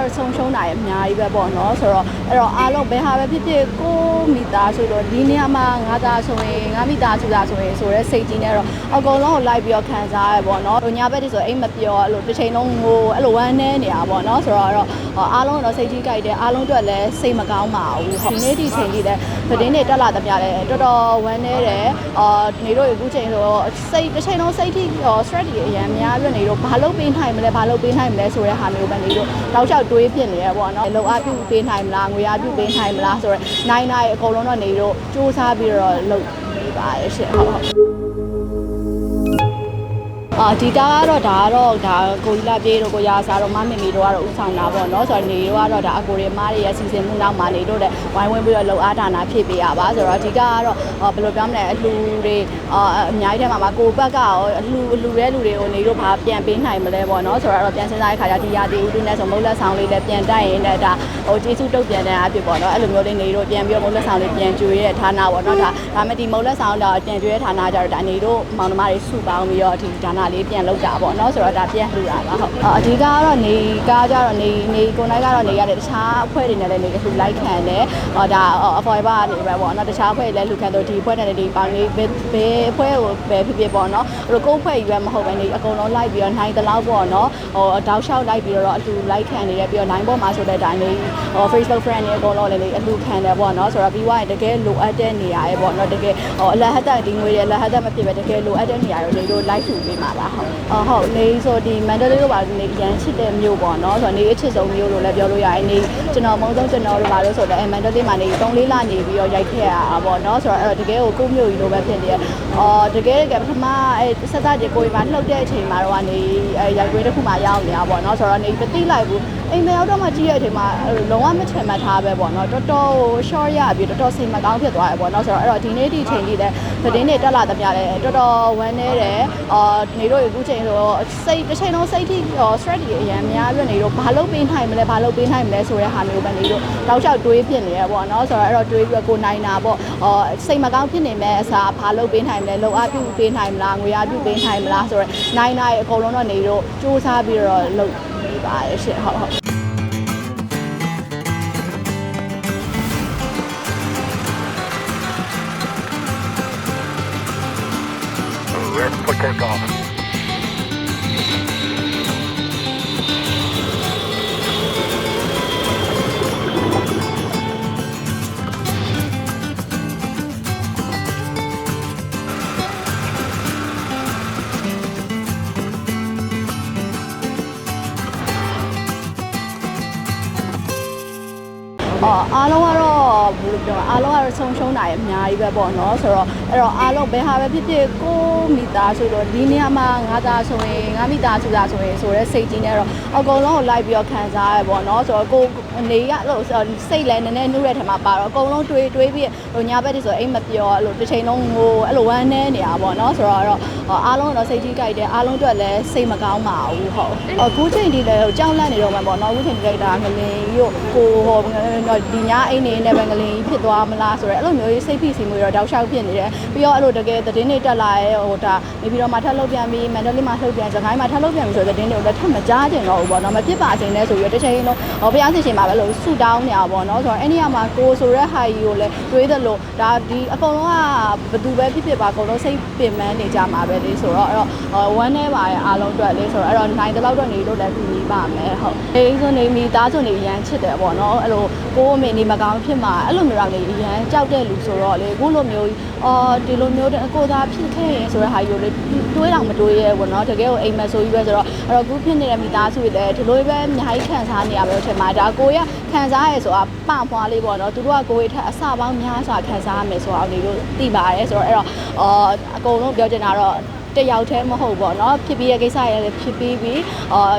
ကတော့ဆုံးရှုံးတာရအများကြီးပဲပေါ့နော်ဆိုတော့အဲ့တော့အားလုံးဘယ်ဟာပဲဖြစ်ဖြစ်ကိုမိသားဆိုတော့ဒီနေရာမှာငါသားဆိုရင်ငါမိသားစုသားဆိုရင်ဆိုတော့စိတ်ကြီးနဲ့တော့အကုန်လုံးကိုလိုက်ပြီးတော့ခံစားရပေါ့နော်ညဘက်တည်းဆိုအိမ်မပြောအဲ့လိုတစ်ချိန်လုံးငိုအဲ့လိုဝမ်းနေနေတာပေါ့နော်ဆိုတော့အဲ့တော့အားလုံးတော့စိတ်ကြီးကြိုက်တယ်အားလုံးအတွက်လည်းစိတ်မကောင်းပါဘူးဒီနေ့ဒီချိန်ကြီးလည်းသတင်းတွေတက်လာတဲ့ပြတယ်တော်တော်ဝမ်းနေတယ်အာနေတို့အခုချိန်ဆိုတော့စိတ်တစ်ချိန်လုံးစိတ်ထိ stress တွေအများများပြီးနေတို့ဘာလို့ပေးနိုင်မလဲဘာလို့ပေးနိုင်မလဲဆိုတဲ့ဟာမျိုးပဲနေတို့တောက်လျှောက်တွေးဖြစ်နေရပေါ့နော်လုံအားပြုပေးနိုင်မလားငွေအားပြုပေးနိုင်မလားဆိုတော့နိုင်နိုင်အကုန်လုံးတော့နေတို့စူးစမ်းပြီးတော့လုပ်နေပါတယ်ရှင့်ဟုတ်ဟုတ် အာဒီကားကတော့ဒါကတော့ဒါကိုကြီးလာပြေးတို့ကိုရာစားတော့မမီမီတို့ကတော့ဥဆောင်တာပေါ့နော်ဆိုတော့နေတို့ကတော့ဒါအကိုတွေမားတွေရဲ့စီစဉ်မှုနောက်မှာနေတို့လည်းဝိုင်းဝန်းပြီးတော့လှုပ်အားဒါနာဖြစ်ပေးရပါဆိုတော့ဒီကားကတော့ဘယ်လိုပြောမလဲအလှူတွေအာအများကြီးထဲမှာမှာကိုဘက်ကရောအလှူအလှူတဲ့လူတွေကိုနေတို့ဘာပြန်ပေးနိုင်မလဲပေါ့နော်ဆိုတော့ပြန်စဉ်းစားတဲ့ခါကျဒီရာတီဦးတူနဲ့ဆိုမုတ်လက်ဆောင်လေးလည်းပြန်တိုက်ရင်လည်းဒါဟိုကျေးဇူးတုတ်ပြန်တဲ့အဖြစ်ပေါ့နော်အဲ့လိုမျိုးလေးနေတို့ပြန်ပြီးတော့မုတ်လက်ဆောင်လေးပြန်ကျွေးတဲ့ဌာနပေါ့နော်ဒါဒါမဲ့ဒီမုတ်လက်ဆောင်တော့ပြန်ကျွေးတဲ့ဌာနကြတော့ဒါနေတို့မောင်နှမတွေစုပေါင်းပြီးတော့ဒီဌာနလေးပြန်လုပ်တာပေါ့နော်ဆိုတော့ဒါပြန်လှူတာပါဟုတ်အဓိကကတော့နေကားကြတော့နေနေကိုနိုင်ကတော့နေရတဲ့တခြားအဖွဲ့တွေနဲ့လည်းနေလှူလိုက်ခံတယ်ဟောဒါ avoid ကနေပဲပေါ့နော်တခြားအဖွဲ့တွေလည်းလှူခံတော့ဒီအဖွဲ့နဲ့ဒီပေါင်းလေးဘယ်ဘယ်အဖွဲ့ကိုပဲဖြစ်ဖြစ်ပေါ့နော်အဲ့လိုကိုယ့်အဖွဲ့ကြီးပဲမဟုတ်ပဲနေအကုန်လုံးလိုက်ပြီးတော့နိုင်တလောက်ပေါ့နော်ဟိုတောက်လျှောက်လိုက်ပြီးတော့အလှူလိုက်ခံနေတယ်ပြီးတော့ line ပေါ်မှာဆိုတဲ့အတိုင်းလေးဟို Facebook friend တွေအကုန်လုံးလည်းအလှူခံတယ်ပေါ့နော်ဆိုတော့ပြီးွားရင်တကယ်လိုအပ်တဲ့နေရာရဲ့ပေါ့နော်တကယ်ဟိုအလဟတ်တဒီငွေတွေအလဟတ်တမဖြစ်ပဲတကယ်လိုအပ်တဲ့နေရာတွေနေတို့ live ထူပေးမှာပါဟုတ်ဟုတ်နေဆိုဒီမန္တလေးကပါနေရန်ချစ်တဲ့မြို့ပေါ့နော်ဆိုတော့နေအချစ်ဆုံးမြို့လို့လည်းပြောလို့ရတယ်နေကျွန်တော်မုံဆုံးကျွန်တော်တို့ပါလို့ဆိုတော့အဲမန္တလေးမှာနေ3လေးလနေပြီးတော့ရိုက်ခဲ့ရတာပေါ့နော်ဆိုတော့အဲ့တော့တကယ်ကိုကိုမြို့ကြီးလိုပဲဖြစ်နေရအော်တကယ်တကယ်ပထမအဲဆက်သားကြီးကိုယ်မှာလှုပ်တဲ့အချိန်မှာတော့ကနေအဲရိုက်ခွေးတစ်ခုမှရောက်နေတာပေါ့နော်ဆိုတော့နေမသိလိုက်ဘူး အိမ်မရောက်တော့မှကြည့်ရတဲ့အချိန်မှာလုံးဝမထင်မှတ်ထားပဲပေါ့နော်တော်တော် short ရပြီးတော်တော်စိတ်မကောင်းဖြစ်သွားတယ်ပေါ့နော်ဆိုတော့အဲ့တော့ဒီနေ့ဒီချိန်ကြီးလည်းသတင်းတွေတက်လာတဲ့ပြတယ်တော်တော်ဝမ်းနေတယ်အာနေတို့အခုချိန်ဆိုတော့စိတ်တစ်ချိန်လုံးစိတ်ထိ stress တွေအများများပြီးနေတို့ဘာလို့ပေးနိုင်မလဲဘာလို့ပေးနိုင်မလဲဆိုတဲ့ဟာမျိုးပဲနေတို့တောက်လျှောက်တွေးဖြစ်နေရပေါ့နော်ဆိုတော့အဲ့တော့တွေးပြီးတော့ကိုနိုင်တာပေါ့အာစိတ်မကောင်းဖြစ်နေမဲ့အစားဘာလို့ပေးနိုင်မလဲလုံအားပြုပေးနိုင်မလားငွေအားပြုပေးနိုင်မလားဆိုတော့နိုင်နိုင်အကုန်လုံးတော့နေတို့စူးစမ်းပြီးတော့လုပ်နေပါတယ်ရှင့်ဟုတ်ဟုတ် for takeoff. အော်အားလုံးကတော့ဘယ်လိုပြောမလဲအားလုံးကတော့ဆုံးရှုံးတာရအများကြီးပဲပေါ့နော်ဆိုတော့အဲ့တော့အားလုံးဘယ်ဟာပဲဖြစ်ဖြစ်ကိုမိသားဆိုတော့ဒီနေရာမှာငါသားဆိုရင်ငါမိသားစုသားဆိုရင်ဆိုတော့စိတ်ကြီးနဲ့တော့အကုန်လုံးကိုလိုက်ပြီးတော့ခံစားရပေါ့နော်ဆိုတော့ကို နေရလို့စိတ်လည်းနည်းနည်းနှုတ်တဲ့ထမှာပါတော့အကုန်လုံးတွေးတွေးပြီးဟိုညာဘက်တည်းဆိုအိမ်မပြောအဲ့လိုတစ်ချိန်လုံးငိုအဲ့လိုဝမ်းနေနေတာပေါ့နော်ဆိုတော့အဲ့တော့အားလုံးတော့စိတ်ကြီးကြိုက်တယ်အားလုံးအတွက်လည်းစိတ်မကောင်းပါဘူးဟုတ်အခုချိန်ဒီလည်းကြောက်လန့်နေတော့မှပေါ့နော်အခုချိန်ဒီလိုက်တာငလင်ကြီးကိုကိုဟောဒီညအိမ်နေနဲ့ပဲငလင်ကြီးဖြစ်သွားမလားဆိုတော့အဲ့လိုမျိုးစိတ်ဖိစီမှုတွေတော့တောက်လျှောက်ဖြစ်နေတယ်ပြီးတော့အဲ့လိုတကယ်သတင်းတွေတက်လာရဲဟိုဒါနေပြီးတော့မှထပ်လုပ်ပြန်ပြီးမန္တလေးမှာလှုပ်ပြန်စကိုင်းမှာထပ်လုပ်ပြန်ပြီးဆိုတဲ့သတင်းတွေကိုလည်းထပ်မကြားကြင်တော့ဘူးပေါ့နော်မဖြစ်ပါချိန်နဲ့ဆိုပြီးတော့တစ်ချိန်လုံးဟောဘုရားရှင်ရှင်မှာပဲလို့ဆူတောင်းနေရပါပေါ့နော်ဆိုတော့အဲ့ဒီမှာကိုဆိုတဲ့ဟာကြီးကိုလည်းတွေးသလိုဒါဒီအကုန်လုံးကဘသူပဲဖြစ်ဖြစ်ပါအကုန်လုံးစိတ်ပင်ပန်းနေကြမှာပဲလေဆိုတော့အဲ့တော့ဝမ်းနေပါရဲ့အားလုံးအတွက်လေဆိုတော့အဲ့တော့နိုင်တဲ့လောက်တော့နေလို့လည်းပြီးပြီးပါမယ်ဟုတ်အေးဆိုနေမိသားစုနေရမ်းချစ်တယ်ပေါ့နော်အဲ့လိုကိုအမေနေမကောင်းဖြစ်မှာအဲ့လိုမျိုးတော့လေရမ်းကြောက်တဲ့လူဆိုတော့လေကိုလိုမျိုးအော်ဒီလိုမျိုးကိုသားဖြစ်ခဲ့ရင်ဆိုတဲ့ဟာကြီးကိုလေတွေးတော့မတွေးရဲပေါ့နော်တကယ်ကိုအိမ်မက်ဆိုကြီးပဲဆိုတော့အဲ့တော့ခုဖြစ်နေတဲ့မိသားစုတွေလည်းဒီလိုပဲအများကြီးခံစားနေရပါလို့ထင်ပါတယ်ဒါကိုရခံစားရဲဆိုတာပန့်ဖွားလေးပေါ့နော်သူတို့ကကိုရထက်အစပေါင်းများစွာခံစားရမယ်ဆိုတာကိုတို့သိပါတယ်ဆိုတော့အဲ့တော့အော်အကုန်လုံးပြောချင်တာတော့တယောက်တည်းမဟုတ်ပေါ့နော်ဖြစ်ပြီးရဲ့ကိစ္စရလည်းဖြစ်ပြီးပြီးအော်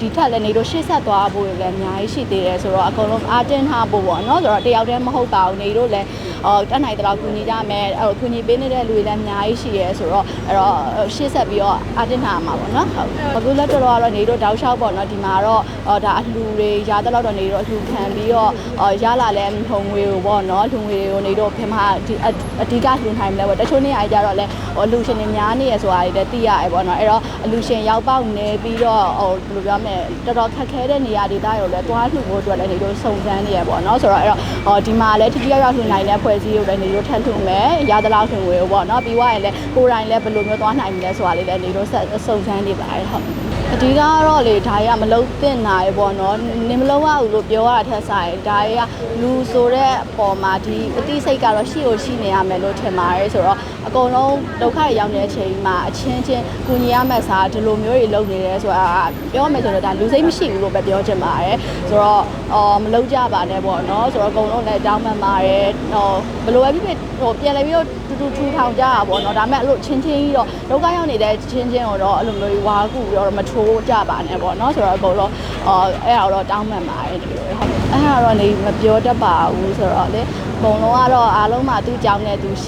ဒီထက်လည်းနေတို့ရှေ့ဆက်သွားဖို့လည်းအများကြီးရှိသေးတယ်ဆိုတော့အကုန်လုံးအာတင်ထားဖို့ပေါ့နော်ဆိုတော့တယောက်တည်းမဟုတ်ပါဘူးနေတို့လည်းအော်တက်နိုင်တဲ့လောက်ကူညီကြမယ်အဲ့တော့ကူညီပေးနေတဲ့လူတွေလည်းအများကြီးရှိရဲဆိုတော့အဲ့တော့ရှေ့ဆက်ပြီးတော့အာတင်ထားမှာပေါ့နော်ဟုတ်အခုလက်တော်တော့နေတို့တောက်လျှောက်ပေါ့နော်ဒီမှာတော့အော်ဒါအလှူတွေရတဲ့လောက်တော့နေတို့အလှူခံပြီးတော့အော်ရလာလဲထုံငွေကိုပေါ့နော်ထုံငွေကိုနေတို့ဖင်မဒီအဓိကလှူနိုင်မလဲပေါ့တချို့နေရာကြတော့လဲဟိုအလှူရှင်တွေများနေရဆိုတာတွေလည်းသိရတယ်ပေါ့နော်အဲ့တော့အလှူရှင်ရောက်ပေါက်နေပြီးတော့ဟိုဘယ်လိုပြောမမယ်တော်တော်ခက်ခဲတဲ့နေရာဒေသရောလည်းသွားလှူဖို့အတွက်လည်းနေတို့စုံစမ်းနေရပေါ့နော်ဆိုတော့အဲ့တော့ဟောဒီမှာလည်းထိထိရောက်ရောက်လှူနိုင်တဲ့ဖွဲ့စည်းကိုလည်းနေတို့ထပ်လှူမယ်ရသလောက်လှူဝေပေါ့နော်ပြီးွားရင်လည်းကိုယ်တိုင်လည်းဘယ်လိုမျိုးသွားနိုင်မလဲဆိုတာလေးလည်းနေတို့ဆက်စုံစမ်းနေပါတယ်ဟုတ်အဓိကတော့လေဒါရီကမလုံးသင့်နိုင်ပေါ့နော်နင်မလုံးရဘူးလို့ပြောရတာထက်ဆိုင်ဒါရီကလူဆိုတဲ့အပေါ်မှာဒီအသိစိတ်ကတော့ရှိကိုရှိနေရမယ်လို့ထင်ပါတယ်ဆိုတော့အကုန်လုံးဒုက္ခတွေရောက်နေတဲ့အချိန်မှာအချင်းချင်းကူညီရမယ့်စားဒီလိုမျိုးတွေလုပ်နေတယ်ဆိုတာပြောရမယ်ဆိုတော့ဒါလူစိတ်မရှိဘူးလို့ပဲပြောချင်ပါတယ်ဆိုတော့အော်မလုံးကြပါနဲ့ပေါ့နော်ဆိုတော့အကုန်လုံးလည်းတောင်းပန်ပါတယ်ဟောဘယ်လိုပဲဖြစ်ဖြစ်ဟိုပြန်လည်းပြီးတော့တူတူထူထောင်ကြတာပေါ့နော်ဒါပေမဲ့အဲ့လိုချင်းချင်းကြီးတော့ဒုက္ခရောက်နေတဲ့ချင်းချင်းကိုတော့အဲ့လိုမျိုးဝါကူပြီးတော့မထိုးကြပါနဲ့ပေါ့နော်ဆိုတော့အကုန်လုံးအော်အဲ့ဒါတော့တောင်းပန်ပါတယ်ဒီလိုဟုတ်အဲ့ဒါတော့နေမပြောတတ်ပါဘူးဆိုတော့လေအကုန်လုံးကတော့အားလုံးမှာသူ့ကြောင်းနဲ့သူ